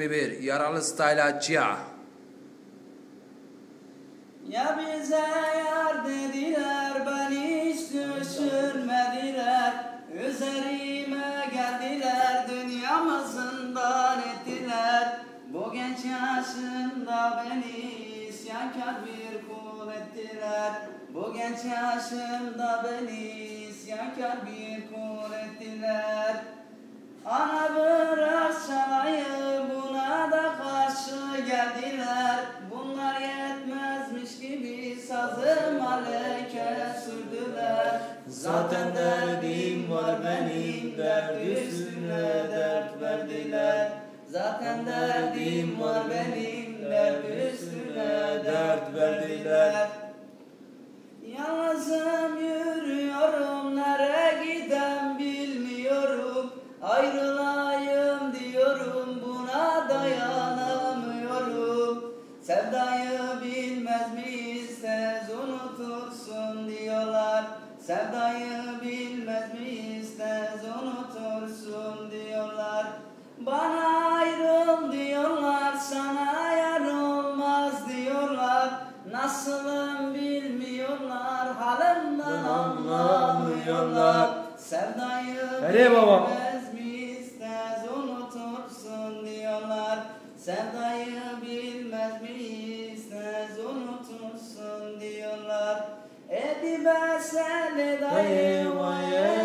2021 Yaralı Style Cia. Ya bize yar dediler beni hiç düşünmediler. Üzerime geldiler dünyamı zindan ettiler. Bu genç yaşımda beni isyankar bir kul ettiler. Bu genç yaşımda beni isyankar bir kul ettiler maleke sürdüler. Zaten derdim var benim dert üstüne dert verdiler. Zaten derdim var benim Sevdayı bilmez miyiz tez unutursun diyorlar. Bana ayrıl diyorlar sana yar olmaz diyorlar. Nasılım bilmiyorlar halimden anlamıyorlar. Sevdayı Nereye baba? bilmez miyiz tez unutursun diyorlar. Sevdayı bilmez 山的大野我。